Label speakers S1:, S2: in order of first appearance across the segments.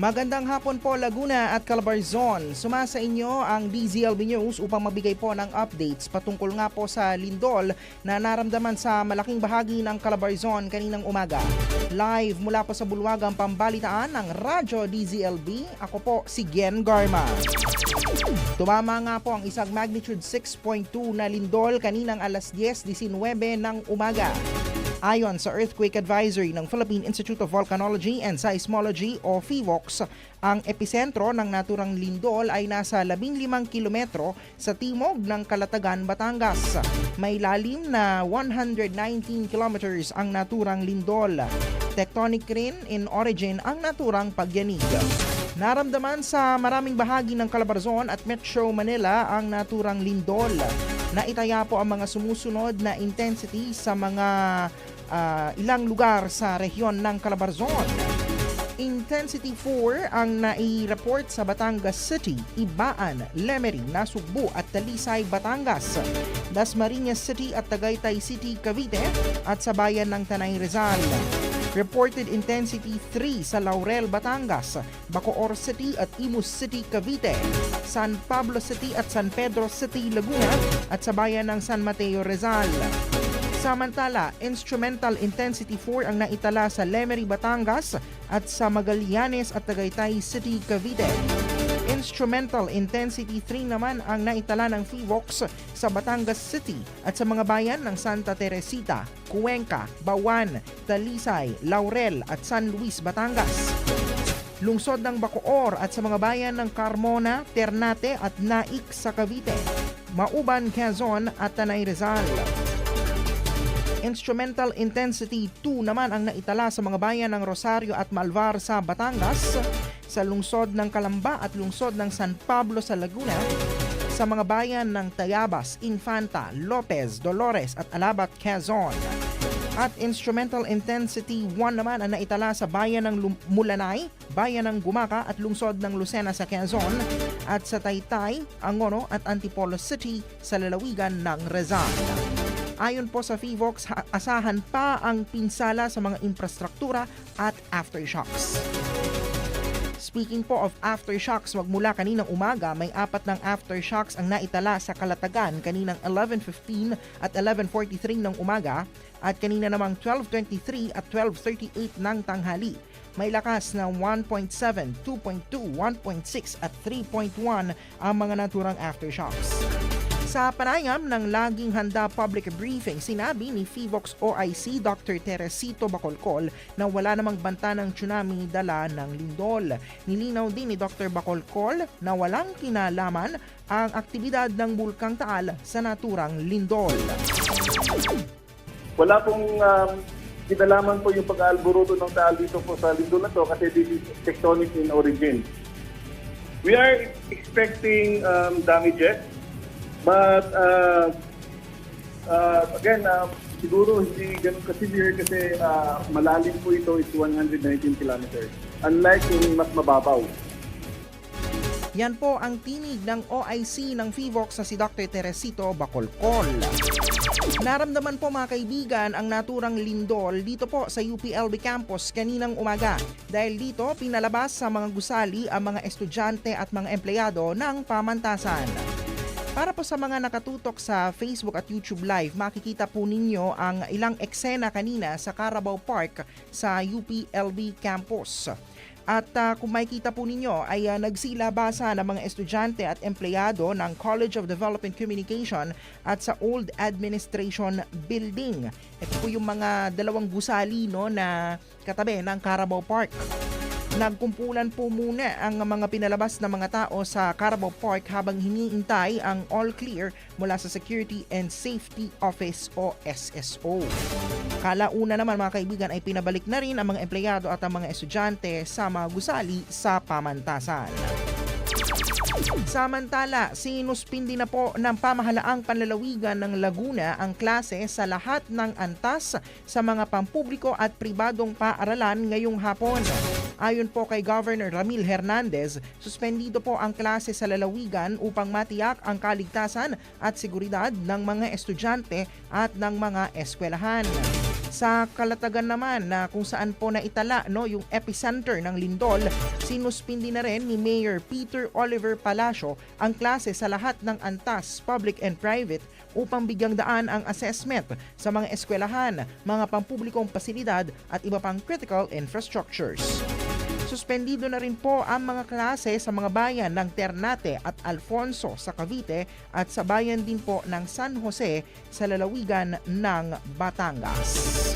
S1: Magandang hapon po Laguna at Calabarzon. Sumasa inyo ang DZLB News upang magbigay po ng updates patungkol nga po sa lindol na naramdaman sa malaking bahagi ng Calabarzon kaninang umaga. Live mula po sa bulwagang pambalitaan ng Radyo DZLB, ako po si Gen Garma. Tumama nga po ang isang magnitude 6.2 na lindol kaninang alas 10.19 ng umaga. Ayon sa Earthquake Advisory ng Philippine Institute of Volcanology and Seismology o PHIVOX, ang epicentro ng naturang lindol ay nasa 15 kilometro sa timog ng Kalatagan, Batangas. May lalim na 119 kilometers ang naturang lindol. Tectonic rin in origin ang naturang pagyanig. Naramdaman sa maraming bahagi ng Calabarzon at Metro Manila ang naturang lindol. Naitaya po ang mga sumusunod na intensity sa mga ah, ilang lugar sa rehiyon ng Calabarzon. Intensity 4 ang nai-report sa Batangas City, Ibaan, Lemery, Nasugbu at Talisay, Batangas, Dasmariñas City at Tagaytay City, Cavite at sa bayan ng Tanay Rizal. Reported intensity 3 sa Laurel, Batangas, Bacoor City at Imus City, Cavite, San Pablo City at San Pedro City, Laguna at sa bayan ng San Mateo, Rizal. Samantala, instrumental intensity 4 ang naitala sa Lemery, Batangas at sa Magallanes at Tagaytay City, Cavite. Instrumental intensity 3 naman ang naitala ng PHIVOX sa Batangas City at sa mga bayan ng Santa Teresita, Cuenca, Bawan, Talisay, Laurel at San Luis, Batangas. Lungsod ng Bacoor at sa mga bayan ng Carmona, Ternate at Naik sa Cavite. Mauban, Quezon at Tanay Rizal. Instrumental Intensity 2 naman ang naitala sa mga bayan ng Rosario at Malvar sa Batangas, sa lungsod ng Calamba at lungsod ng San Pablo sa Laguna, sa mga bayan ng Tayabas, Infanta, Lopez, Dolores at Alabat, Quezon. At Instrumental Intensity 1 naman ang naitala sa bayan ng Mulanay, bayan ng Gumaca at lungsod ng Lucena sa Quezon at sa Taytay, Angono at Antipolo City sa lalawigan ng Rizal. Ayon po sa FIVOX, ha- asahan pa ang pinsala sa mga infrastruktura at aftershocks. Speaking po of aftershocks, magmula kaninang umaga, may apat ng aftershocks ang naitala sa Kalatagan kaninang 11.15 at 11.43 ng umaga at kanina namang 12.23 at 12.38 ng tanghali. May lakas na 1.7, 2.2, 1.6 at 3.1 ang mga naturang aftershocks. Sa panayam ng laging handa public briefing, sinabi ni FIVOX OIC Dr. Teresito Bacolcol na wala namang banta ng tsunami dala ng lindol. Nilinaw din ni Dr. Bacolcol na walang kinalaman ang aktibidad ng Bulkang Taal sa naturang lindol.
S2: Wala pong um, kinalaman po yung pag-aalburuto ng taal dito po sa lindol na to kasi this is tectonic in origin. We are expecting um, damages but uh, uh, again, uh, siguro hindi ganun ka-severe kasi uh, malalim po ito is 119 kilometers. Unlike yung mas mababaw.
S1: Yan po ang tinig ng OIC ng FIVOX na si Dr. Teresito Bacolcol. Naramdaman po mga kaibigan ang naturang lindol dito po sa UPLB campus kaninang umaga. Dahil dito pinalabas sa mga gusali ang mga estudyante at mga empleyado ng pamantasan. Para po sa mga nakatutok sa Facebook at YouTube Live, makikita po ninyo ang ilang eksena kanina sa Carabao Park sa UPLB campus. At ah, kung makikita po ninyo ay ah, nagsilabasa ng mga estudyante at empleyado ng College of Development Communication at sa Old Administration Building. Ito po yung mga dalawang gusali no, na katabi ng Carabao Park. Nagkumpulan po muna ang mga pinalabas na mga tao sa Carabao Park habang hiniintay ang all clear mula sa Security and Safety Office o SSO. Kalauna naman mga kaibigan ay pinabalik na rin ang mga empleyado at ang mga estudyante sa mga gusali sa pamantasan. Samantala, sinuspindi na po ng pamahalaang panlalawigan ng Laguna ang klase sa lahat ng antas sa mga pampubliko at pribadong paaralan ngayong hapon. Ayon po kay Governor Ramil Hernandez, suspendido po ang klase sa lalawigan upang matiyak ang kaligtasan at seguridad ng mga estudyante at ng mga eskwelahan. Sa Kalatagan naman na kung saan po naitala no, yung epicenter ng lindol, sinuspindi na rin ni Mayor Peter Oliver Palacio ang klase sa lahat ng antas, public and private upang bigyang daan ang assessment sa mga eskwelahan, mga pampublikong pasilidad at iba pang critical infrastructures. Suspendido na rin po ang mga klase sa mga bayan ng Ternate at Alfonso sa Cavite at sa bayan din po ng San Jose sa lalawigan ng Batangas.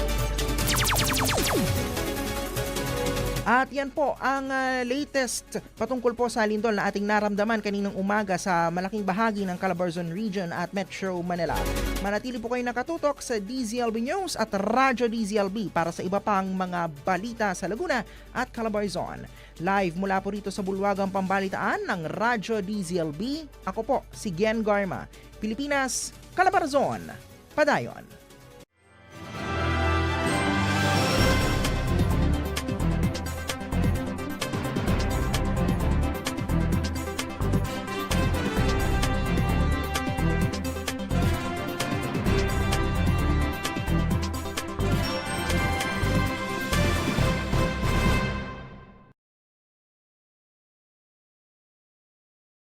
S1: At yan po ang ah, latest patungkol po sa lindol na ating naramdaman kaninang umaga sa malaking bahagi ng Calabarzon Region at Metro Manila. Manatili po kayo nakatutok sa DZLB News at Radyo DZLB para sa iba pang mga balita sa Laguna at Calabarzon. Live mula po rito sa Bulwagang Pambalitaan ng Radyo DZLB. Ako po si Gen Garma, Pilipinas, Calabarzon, Padayon.